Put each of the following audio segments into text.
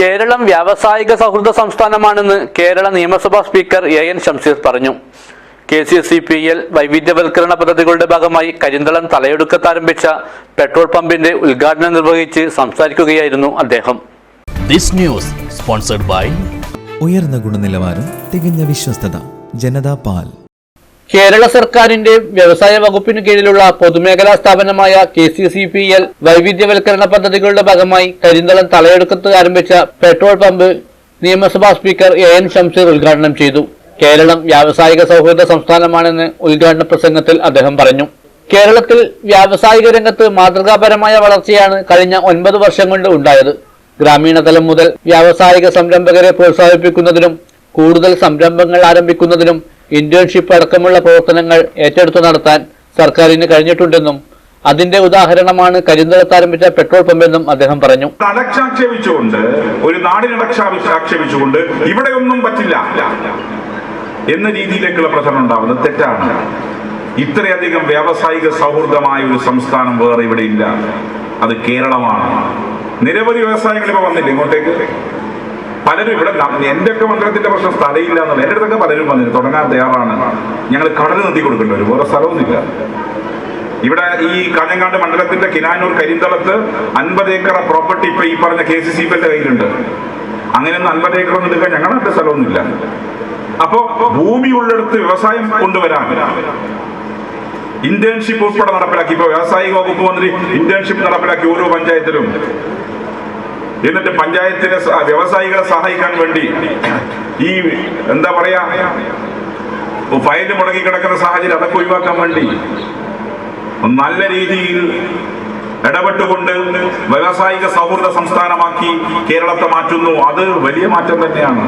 കേരളം വ്യാവസായിക സൗഹൃദ സംസ്ഥാനമാണെന്ന് കേരള നിയമസഭാ സ്പീക്കർ എ എൻ ഷംസീർ പറഞ്ഞു. K C C P L വൈവിധ്യവൽക്കരണ പദ്ധതികളുടെ ഭാഗമായി കരിന്തളം തലയെടുക്കത്ത് ആരംഭിച്ച പെട്രോൾ പമ്പിന്റെ ഉദ്ഘാടനം നിർവഹിച്ച് സംസാരിക്കുകയായിരുന്നു അദ്ദേഹം. ദിസ് ന്യൂസ് സ്പോൺസർഡ് ബൈ ഉയർന്ന ഗുണനിലവാരം തികഞ്ഞ വിശ്വസ്തത ജനതാ പാൽ. കേരള സർക്കാരിന്റെ വ്യവസായ വകുപ്പിന് കീഴിലുള്ള പൊതുമേഖലാ സ്ഥാപനമായ K C C P L വൈവിധ്യവൽക്കരണ പദ്ധതികളുടെ ഭാഗമായി കരിന്തളം തലയെടുക്കത്ത് ആരംഭിച്ച പെട്രോൾ പമ്പ് നിയമസഭാ സ്പീക്കർ എ എൻ ഷംസീർ ഉദ്ഘാടനം ചെയ്തു. കേരളം വ്യാവസായിക സൗഹൃദ സംസ്ഥാനമാണെന്ന് ഉദ്ഘാടന പ്രസംഗത്തിൽ അദ്ദേഹം പറഞ്ഞു. കേരളത്തിൽ വ്യാവസായിക രംഗത്ത് മാതൃകാപരമായ വളർച്ചയാണ് കഴിഞ്ഞ ഒൻപത് വർഷം കൊണ്ട് ഉണ്ടായത്. ഗ്രാമീണ തലം മുതൽ വ്യാവസായിക സംരംഭകരെ പ്രോത്സാഹിപ്പിക്കുന്നതിനും കൂടുതൽ സംരംഭങ്ങൾ ആരംഭിക്കുന്നതിനും ഇന്റേൺഷിപ്പ് അടക്കമുള്ള പ്രവർത്തനങ്ങൾ ഏറ്റെടുത്തു നടത്താൻ സർക്കാരിന് കഴിഞ്ഞിട്ടുണ്ടെന്നും അതിന്റെ ഉദാഹരണമാണ് കരിന്തളത്ത് ആരംഭിച്ച പെട്രോൾ പമ്പെന്നും അദ്ദേഹം പറഞ്ഞു. അടച്ചാക്ഷേപിച്ചുകൊണ്ട് ഒരു നാടിനടക്ഷാക്ഷേപിച്ചുകൊണ്ട് ഇവിടെ ഒന്നും പറ്റില്ല എന്ന രീതിയിലേക്കുള്ള പ്രചരണം ഉണ്ടാവുന്നത് തെറ്റാണ്. ഇത്രയധികം വ്യാവസായിക സൗഹൃദമായ ഒരു സംസ്ഥാനം വേറെ ഇവിടെ ഇല്ല. അത് കേരളമാണ്. നിരവധി വ്യവസായങ്ങൾ ഇപ്പൊ വന്നില്ല ഇങ്ങോട്ടേക്ക്? പലരും ഇവിടെ എന്റെ ഒക്കെ മന്ത്രത്തിന്റെ പ്രശ്നം സ്ഥലയില്ല എന്നുള്ള എന്റെ അടുത്തൊക്കെ പലരും വന്നിരുന്നു. തുടങ്ങാൻ തയ്യാറാണ്. ഞങ്ങൾ കടൽ നിർത്തി കൊടുക്കേണ്ടി വരും. വേറെ സ്ഥലമൊന്നുമില്ല. ഇവിടെ ഈ കാഞ്ഞങ്ങാട് മണ്ഡലത്തിന്റെ കിനാനൂർ കരിന്തളത്ത് അൻപത് ഏക്കർ പ്രോപ്പർട്ടി ഇപ്പൊ ഈ പറഞ്ഞ കെ സി സി ബിന്റെ കയ്യിലുണ്ട്. അങ്ങനെയൊന്നും അൻപത് ഏക്കർ ഒന്നും എടുക്കാൻ ഞങ്ങളുടെ സ്ഥലമൊന്നുമില്ല. അപ്പോ ഭൂമി ഉള്ളെടുത്ത് വ്യവസായം കൊണ്ടുവരാൻ ഇന്റേൺഷിപ്പ് ഉൾപ്പെടെ നടപ്പിലാക്കി. ഇപ്പൊ വ്യാവസായിക വകുപ്പ് മന്ത്രി ഇന്റേൺഷിപ്പ് നടപ്പിലാക്കി ഓരോ പഞ്ചായത്തിലും. എന്നിട്ട് പഞ്ചായത്തിനെ വ്യവസായികളെ സഹായിക്കാൻ വേണ്ടി ഈ എന്താ പറയാ ഫയൽ മുടങ്ങി കിടക്കുന്ന സാഹചര്യം അതൊക്കെ ഒഴിവാക്കാൻ വേണ്ടി നല്ല രീതിയിൽ ഇടപെട്ടുകൊണ്ട് വ്യാവസായിക സൗഹൃദ സംസ്ഥാനമാക്കി കേരളത്തെ മാറ്റുന്നു. അത് വലിയ മാറ്റം തന്നെയാണ്.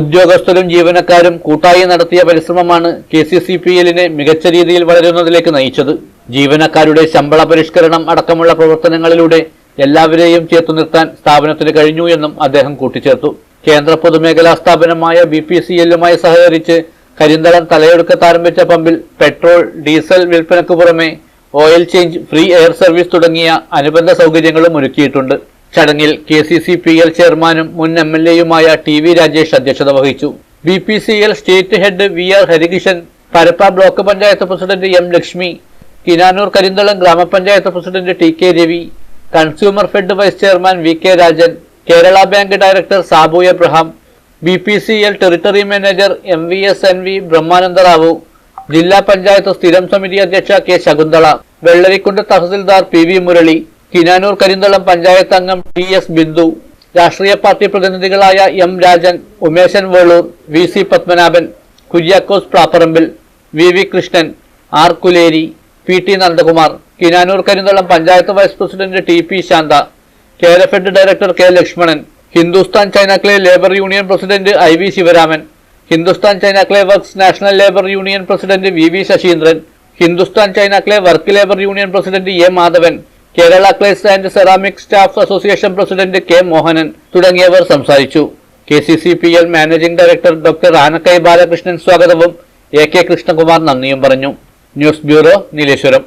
ഉദ്യോഗസ്ഥരും ജീവനക്കാരും കൂട്ടായി നടത്തിയ പരിശ്രമമാണ് കെ സി സി പി എല്ലിനെ മികച്ച രീതിയിൽ വളരുന്നതിലേക്ക് നയിച്ചത്. ജീവനക്കാരുടെ ശമ്പള പരിഷ്കരണം അടക്കമുള്ള പ്രവർത്തനങ്ങളിലൂടെ എല്ലാവരെയും ചേർത്തു നിർത്താൻ സ്ഥാപനത്തിന് കഴിഞ്ഞു എന്നും അദ്ദേഹം കൂട്ടിച്ചേർത്തു. കേന്ദ്ര പൊതുമേഖലാ സ്ഥാപനമായ ബി പി സി എല്ലുമായി സഹകരിച്ച് കരിന്തളം തലയെടുക്കത്ത് ആരംഭിച്ച പമ്പിൽ പെട്രോൾ ഡീസൽ വിൽപ്പനയ്ക്ക് പുറമെ oil change free air service തുടങ്ങിയ അനുബന്ധ സൗകര്യങ്ങളും ഒരുക്കിയിട്ടുണ്ട്. ചടങ്ങിൽ K C C P L ചെയർമാനും മുൻ എം എൽ എയുമായ ടി വി രാജേഷ് അധ്യക്ഷത വഹിച്ചു. B P C L state head V R Harikishan Parappa block panchayat president M Lakshmi Kinanoor Karinthalam ഗ്രാമപഞ്ചായത്ത് president T K Ravi consumer fed vice chairman V K Rajan Kerala bank director Sabu Abraham B P C L territory manager M V S N V Brahmananda Rao ജില്ലാ പഞ്ചായത്ത് സ്ഥിരം സമിതി അധ്യക്ഷ K Shakunthala Vellarikundu tahsildar P V Murali Kinanoor Karinthalam panchayat അംഗം T S Bindu രാഷ്ട്രീയ party പ്രതിനിധികളായ M Rajan Umeshan Veloor V C Padmanabhan Kuriakose Prapparambil V V Krishnan R Kuleri P T Nandakumar Kinanoor Karinthalam panchayat vice president T P Shantha Kerafed director K Lakshmanan Hindustan china clay labour union president I V Sivaraman Hindustan china clay works national labour union president V V Sasindran Hindustan china clay work labour union president A Madhavan Kerala clays and ceramic staff association president K Mohanan തുടങ്ങിയവർ സംസാരിച്ചു. K C C P L managing director doctor Anakkai Balakrishnan സ്വാഗതവും A K Krishnakumar നന്ദിയും പറഞ്ഞു. News bureau Nileshwaram